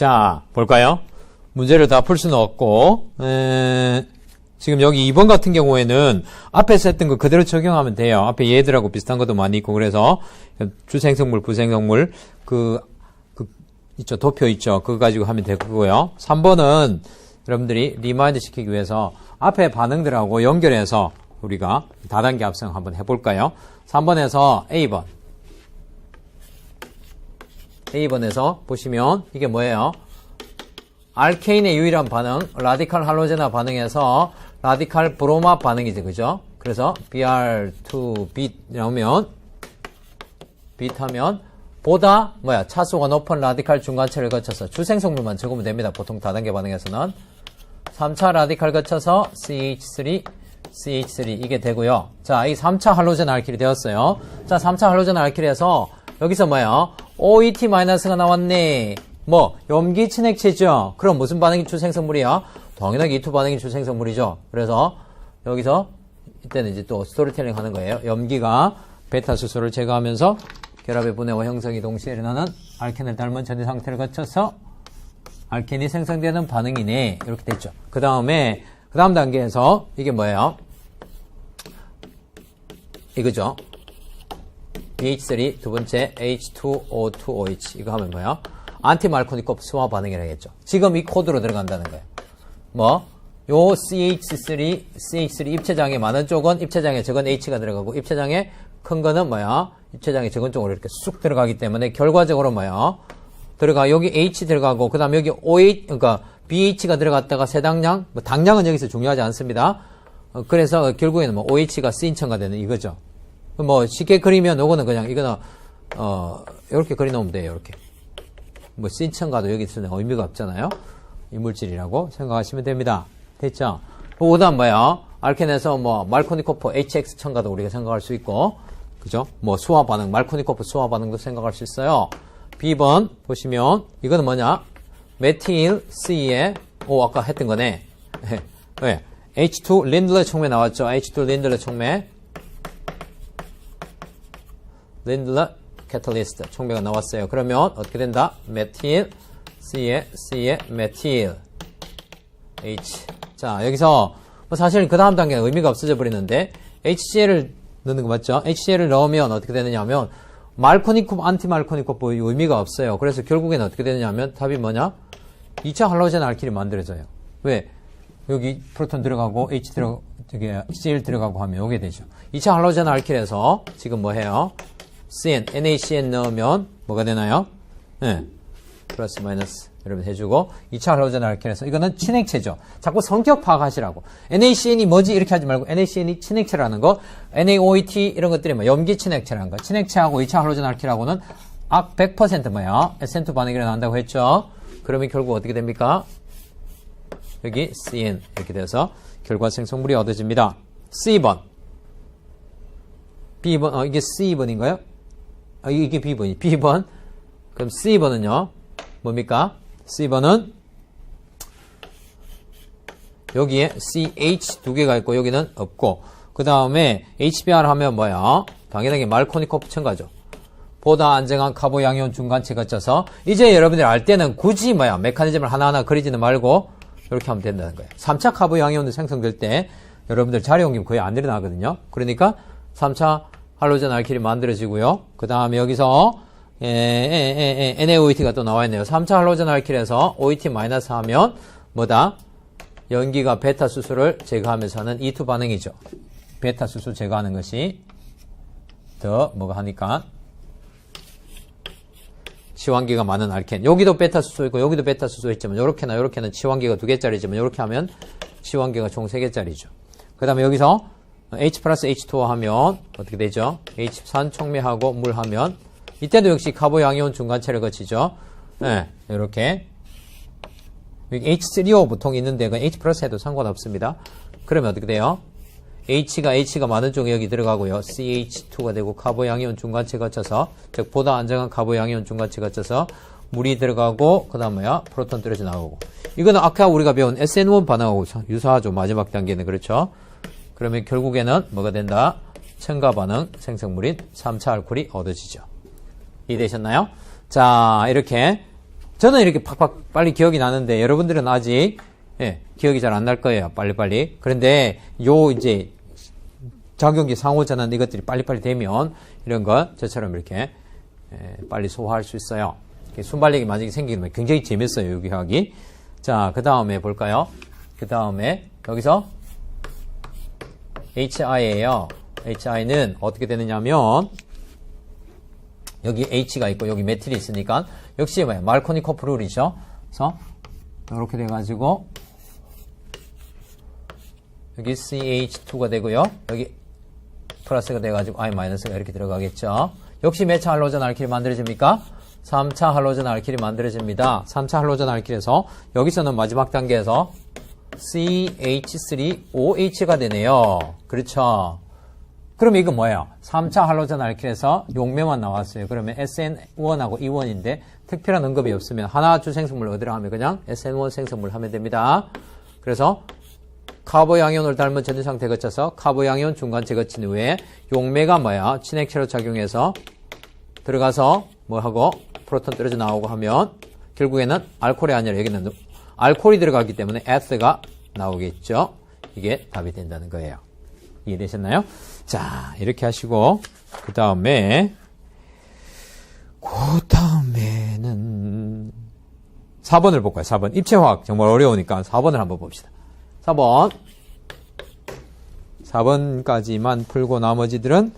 자, 볼까요? 문제를 다 풀 수는 없고, 에, 지금 여기 2번 같은 경우에는 앞에서 했던 거 그대로 적용하면 돼요. 앞에 얘들하고 비슷한 것도 많이 있고, 그래서 주생성물, 부생성물, 그, 그, 있죠. 도표 있죠. 그거 가지고 하면 되고요. 3번은 여러분들이 리마인드 시키기 위해서 앞에 반응들하고 연결해서 우리가 다단계 합성 한번 해볼까요? 3번에서 A번. A번에서 보시면 이게 뭐예요? 알케인의 유일한 반응, 라디칼 할로제나 반응에서 라디칼 브로마 반응이지, 그죠? 그래서 Br2빛 나오면 빛 하면 보다 뭐야 차수가 높은 라디칼 중간체를 거쳐서 주생성물만 적으면 됩니다. 보통 다단계 반응에서는 3차 라디칼 거쳐서 CH3 CH3 이게 되고요. 자, 이 3차 할로젠 알킬이 되었어요. 자, 3차 할로젠 알킬에서 여기서 뭐예요? OET-가 나왔네. 뭐 염기 친 액체죠. 그럼 무슨 반응이 주생성물이야? 당연하게 E2 반응이 주생성물이죠. 그래서 여기서 이때는 이제 또 스토리텔링 하는 거예요. 염기가 베타 수소를 제거하면서 결합의 분해와 형성이 동시에 일어나는 알켄을 닮은 전해 상태를 거쳐서 알켄이 생성되는 반응이네. 이렇게 됐죠. 그 다음에 그 다음 단계에서 이게 뭐예요? 이거죠. BH3 두 번째 H2O2OH 이거 하면 뭐야? 안티말코니컵 수화 반응이라겠죠. 지금 이 코드로 들어간다는 거예요. 뭐? 요 CH3, CH3 입체장에 많은 쪽은 입체장에 적은 H가 들어가고 입체장에 큰 거는 뭐야? 입체장에 적은 쪽으로 이렇게 쑥 들어가기 때문에 결과적으로 뭐야? 들어가 여기 H 들어가고 그다음 에 여기 OH 그러니까 BH가 들어갔다가 세당량 뭐 당량은 여기서 중요하지 않습니다. 어, 그래서 결국에는 뭐 OH가 쓰인천가 되는 이거죠. 뭐 쉽게 그리면 요거는 그냥 이거는 어 이렇게 그리 놓으면 돼요. 이렇게 뭐 쓰인천가도 여기 있으면 의미가 없잖아요. 이물질이라고 생각하시면 됩니다. 됐죠? 그 다음 뭐야? 알켄에서 뭐 말코니코프 HX 첨가도 우리가 생각할 수 있고 그죠? 뭐 수화 반응, 말코니코프 수화 반응도 생각할 수 있어요. B번 보시면 이거는 뭐냐? 메틸 C에 오 아까 했던 거네. 왜? H2 린들러 촉매 나왔죠? H2 린들러 촉매. 린들러 캐탈리스트 촉매가 나왔어요. 그러면 어떻게 된다? 메틸 C에 C에 메틸 H. 자 여기서 뭐 사실 그 다음 단계는 의미가 없어져 버리는데 HCl을 넣는 거 맞죠? HCl을 넣으면 어떻게 되느냐 하면 말코니콥, 안티말코니콥 뭐 의미가 없어요. 그래서 결국에는 어떻게 되느냐 하면 답이 뭐냐? 2차 할로젠 알킬이 만들어져요. 왜? 여기 프로톤 들어가고 H 들어 저기 CL 들어가고 하면 오게 되죠. 2차 할로젠 알킬에서 지금 뭐 해요? CN, NaCN 넣으면 뭐가 되나요? 네. 플러스 마이너스 여러분 해주고 2차 할로젠 알킬에서 이거는 친액체죠. 자꾸 성격 파악하시라고. NaCN이 뭐지 이렇게 하지 말고 NaCN이 친액체라는 거, NaOET 이런 것들이 뭐 염기 친액체라는 거. 친액체하고 2차 할로젠 알킬하고는 악100% 뭐야? SN2 반응이 일어난다고 했죠. 그러면 결국 어떻게 됩니까? 여기 CN 이렇게 돼서 결과 생성물이 얻어집니다. C번. B번, 어, 이게 C번인가요? 아, 이게 B번이. B번. 그럼 C번은요? 뭡니까? C번은 여기에 CH 두 개가 있고 여기는 없고 그 다음에 HBr 하면 뭐야? 당연하게 말코니코프 첨가죠. 보다 안정한 카보 양이온 중간체 거쳐서 이제 여러분들이 알 때는 굳이 뭐야 메커니즘을 하나하나 그리지는 말고 이렇게 하면 된다는 거예요. 3차 카보 양이온도 생성될 때 여러분들 자리 옮김 거의 안 일어나거든요. 그러니까 3차 할로젠 알킬이 만들어지고요. 그 다음에 여기서 에, 에, 에, NaOET가 또 나와 있네요. 3차 할로젠 알킬에서 OET 마이너스 하면 뭐다? 연기가 베타 수소를 제거하면서 하는 E2 반응이죠. 베타 수소 제거하는 것이 더 뭐가 하니까 치환기가 많은 알켄. 여기도 베타 수소 있고 여기도 베타 수소 있지만 요렇게나 요렇게는 치환기가 두 개짜리지만 요렇게 하면 치환기가 총 세 개짜리죠. 그 다음에 여기서 H 플러스 H2 하면 어떻게 되죠? H3 촉매하고 물 하면 이때도 역시 카보 양이온 중간체를 거치죠. 네, 이렇게 H3O 보통 있는데 그건 H 플러스 해도 상관없습니다. 그러면 어떻게 돼요? H가 H가 많은 쪽에 여기 들어가고요. CH2가 되고 카보 양이온 중간체 거쳐서 즉 보다 안정한 카보 양이온 중간체 거쳐서 물이 들어가고 그 다음 뭐야? 프로톤 떨어져 나오고. 이거는 아까 우리가 배운 SN1 반응하고 유사하죠. 마지막 단계는 그렇죠. 그러면 결국에는 뭐가 된다? 첨가 반응 생성물인 3차 알코올이 얻어지죠. 이해되셨나요? 자, 이렇게 저는 이렇게 팍팍 빨리 기억이 나는데 여러분들은 아직 예, 기억이 잘 안 날 거예요. 빨리빨리. 그런데 요 이제 작용기 상호전환 이것들이 빨리빨리 되면 이런 거 저처럼 이렇게 예, 빨리 소화할 수 있어요. 순발력이 만약에 생기면 굉장히 재밌어요. 여기 하기. 자, 그 다음에 볼까요? 그 다음에 여기서 HI예요. HI는 어떻게 되느냐면 여기 H가 있고 여기 메틸이 있으니까 역시 뭐야 말코니코프 룰이죠. 그래서 이렇게 돼가지고 여기 CH2가 되고요. 여기 플러스가 돼가지고 I 마이너스가 이렇게 들어가겠죠. 역시 몇차 할로전 알킬이 만들어집니까? 3차 할로전 알킬이 만들어집니다. 3차 할로전 알킬에서 여기서는 마지막 단계에서 CH3OH가 되네요. 그렇죠. 그럼 이거 뭐예요? 3차 할로전 알킬에서 용매만 나왔어요. 그러면 SN1하고 E1인데 특별한 언급이 없으면 하나 주 생성물 얻으라 하면 그냥 SN1 생성물 하면 됩니다. 그래서 카보 양이온을 닮은 전자 상태 거쳐서 카보 양이온 중간체 거친 후에 용매가 뭐야? 친액체로 작용해서 들어가서 뭐 하고 프로톤 떨어져 나오고 하면 결국에는 알코올이 아니라 여기는 알코올이 들어가기 때문에 에스가 나오겠죠. 이게 답이 된다는 거예요. 이해되셨나요? 자, 이렇게 하시고 그 다음에 그 다음에는 4번을 볼까요? 4번 입체화학 정말 어려우니까 4번을 한번 봅시다. 4번 4번까지만 풀고 나머지들은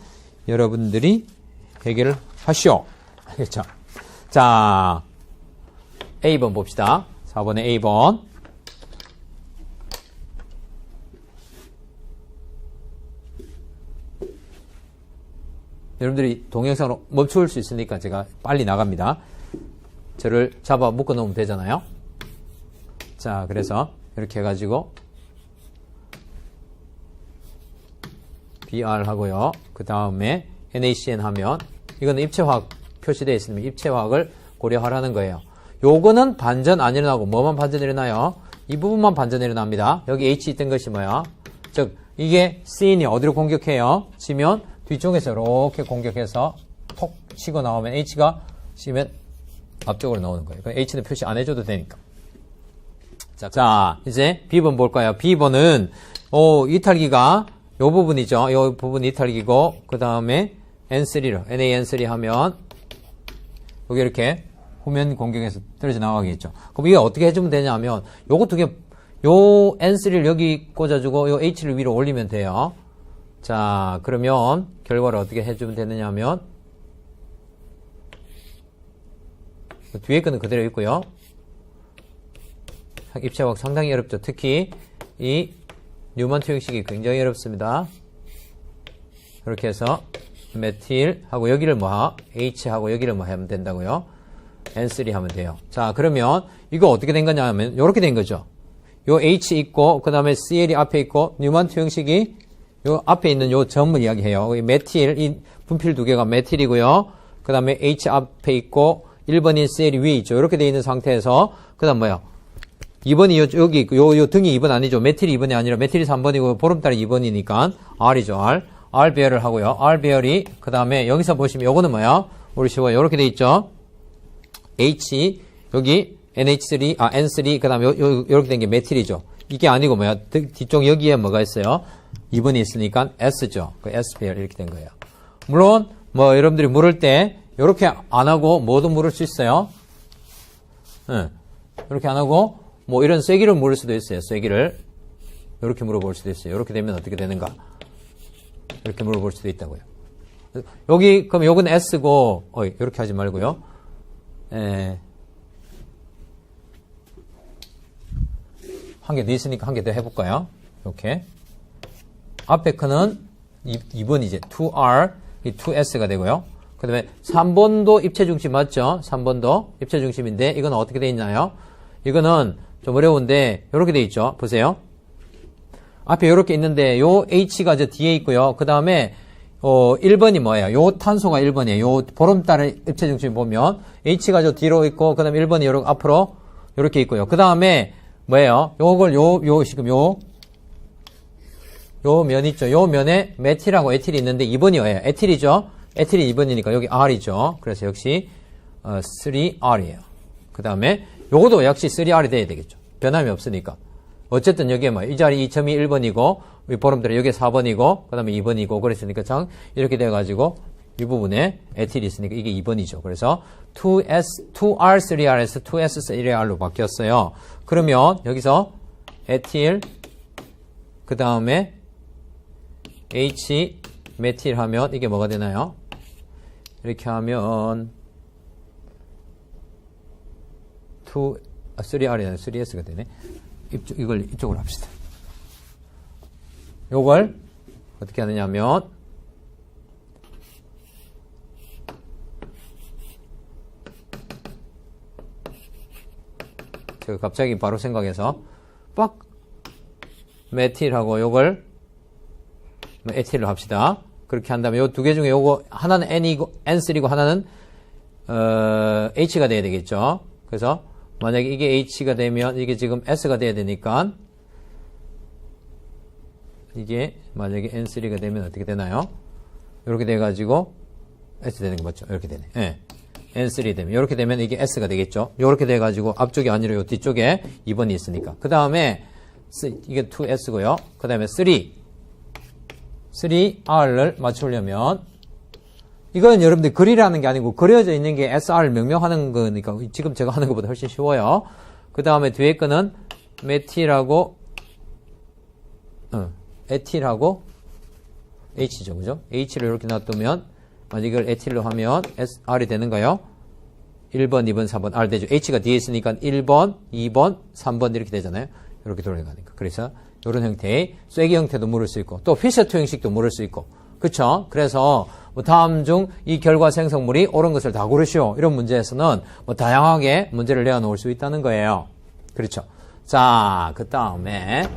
여러분들이 해결을 하시오. 알겠죠? 자, A번 봅시다. 4번의 A번. 여러분들이 동영상으로 멈출 수 있으니까 제가 빨리 나갑니다. 저를 잡아 묶어 놓으면 되잖아요. 자, 그래서 이렇게 해가지고 BR 하고요. 그 다음에 NaCN 하면 이거는 입체화학 표시되어 있으면 입체화학을 고려하라는 거예요. 요거는 반전 안 일어나고 뭐만 반전 일어나요? 이 부분만 반전 일어납니다. 여기 H 있던 것이 뭐야? 즉 이게 C인이 어디로 공격해요? 치면 뒤쪽에서 이렇게 공격해서 톡 치고 나오면 H가 치면 앞쪽으로 나오는 거예요. H는 표시 안 해줘도 되니까. 자, 자 이제 B번 볼까요? B번은 어, 이탈기가 요 부분이죠. 요 부분 이탈기고 그 다음에 N3로 NaN3 하면 여기 이렇게 후면 공격에서 떨어져 나가겠죠. 그럼 이게 어떻게 해주면 되냐면 요거 두 개, 요 N3를 여기 꽂아주고 요 H를 위로 올리면 돼요. 자, 그러면 결과를 어떻게 해주면 되느냐면 그 뒤에 거는 그대로 있고요. 입체 화학 상당히 어렵죠. 특히 이 뉴먼 투영식이 굉장히 어렵습니다. 이렇게 해서 메틸 하고 여기를 뭐 H 하고 여기를 뭐 하면 된다고요? N3 하면 돼요. 자, 그러면 이거 어떻게 된 거냐 하면 이렇게 된 거죠. 요 H 있고 그 다음에 CL이 앞에 있고 뉴먼 투영식이 요 앞에 있는 요 점을 이야기해요. 이 메틸 이 분필 두 개가 메틸이고요. 그 다음에 H 앞에 있고 1번인 CL이 위에 있죠. 이렇게 돼 있는 상태에서 그 다음 뭐야? 2번이 요, 여기 있고 요, 요 등이 2번 아니죠. 메틸이 2번이 아니라 메틸이 3번이고 보름달이 2번이니까 R이죠. R. R 배열을 하고요. R 배열이 그 다음에 여기서 보시면 요거는 뭐야? 우리 쉬워요. 이렇게 돼 있죠. H 여기 NH3 아 N3 그다음에 이렇게 된 게 메틸이죠. 이게 아니고 뭐야? 드- 뒤쪽 여기에 뭐가 있어요? 2번이 있으니까 S죠. 그 S 배열 이렇게 된 거예요. 물론 뭐 여러분들이 물을 때 이렇게 안 하고 뭐도 물을 수 있어요. 응. 이렇게 안 하고 뭐 이런 쐐기를 물을 수도 있어요. 쐐기를 이렇게 물어볼 수도 있어요. 이렇게 되면 어떻게 되는가? 이렇게 물어볼 수도 있다고요. 여기 그럼 요건 S고 어 이렇게 하지 말고요. 에, 한개 더 있으니까 한 개 더 해볼까요? 이렇게 앞에 거는 2, 번 이제 2R 이 2S가 되고요. 그 다음에 3번도 입체 중심 맞죠? 3번도 입체 중심인데 이건 어떻게 돼 있나요? 이거는 좀 어려운데 이렇게 돼 있죠. 보세요. 앞에 이렇게 있는데 요 H가 저 뒤에 있고요. 그 다음에 어 1번이 뭐예요? 요 탄소가 1번이에요. 요 보름달의 입체 중심 보면 H가 저 뒤로 있고 그 다음에 1번이 요렇게 앞으로 이렇게 있고요. 그 다음에 뭐예요? 요걸 요 요 지금 요 요 면 있죠. 요 면에 메틸하고 에틸이 있는데 2번이 뭐예요? 에틸이죠. 에틸이 2번이니까 여기 R이죠. 그래서 역시 어, 3R이에요. 그 다음에 요것도 역시 3R이 돼야 되겠죠. 변함이 없으니까. 어쨌든 여기에 뭐, 이 자리 2점이 1번이고, 이 보름대로 여기에 4번이고, 그 다음에 2번이고, 그랬으니까 참, 이렇게 돼가지고, 이 부분에 에틸이 있으니까 이게 2번이죠. 그래서 2S, 2R, 3R에서 2S, 3R로 바뀌었어요. 그러면 여기서 에틸, 그 다음에 H, 메틸 하면 이게 뭐가 되나요? 이렇게 하면 2, 아, 3R이 3S가 되네. 이쪽, 이걸 이쪽으로 합시다. 요걸 어떻게 하느냐면 제가 갑자기 바로 생각해서 빡 메틸하고 요걸 뭐 에틸로 합시다. 그렇게 한 다음에 요두 개 중에 요거 하나는 N이고 N3고 하나는 어, H가 돼야 되겠죠. 그래서 만약에 이게 H가 되면 이게 지금 S가 돼야 되니까 이게 만약에 N3가 되면 어떻게 되나요? 이렇게 돼가지고 S 되는 거 맞죠? 이렇게 되네. 예. N3 되면 이렇게 되면 이게 S가 되겠죠. 이렇게 돼가지고 앞쪽이 아니라 요 뒤쪽에 2번이 있으니까. 그 다음에 이게 2S고요. 그 다음에 3 3R을 맞추려면 이건 여러분들 글이라는 게 아니고 그려져 있는 게 SR 명명하는 거니까 지금 제가 하는 것보다 훨씬 쉬워요. 그 다음에 뒤에 거는 메틸하고 어, 에틸하고 H죠, 그죠? H를 이렇게 놔두면 만약 이걸 에틸로 하면 SR이 되는가요? 1번, 2번, 4번 R 되죠. H가 뒤에 있으니까 1번, 2번, 3번 이렇게 되잖아요. 이렇게 돌아가니까. 그래서 이런 형태의 쐐기 형태도 물을 수 있고 또 피셔트 형식도 물을 수 있고 그렇죠? 그래서 뭐 다음 중 이 결과 생성물이 옳은 것을 다 고르시오. 이런 문제에서는 뭐 다양하게 문제를 내어 놓을 수 있다는 거예요. 그렇죠? 자, 그 다음에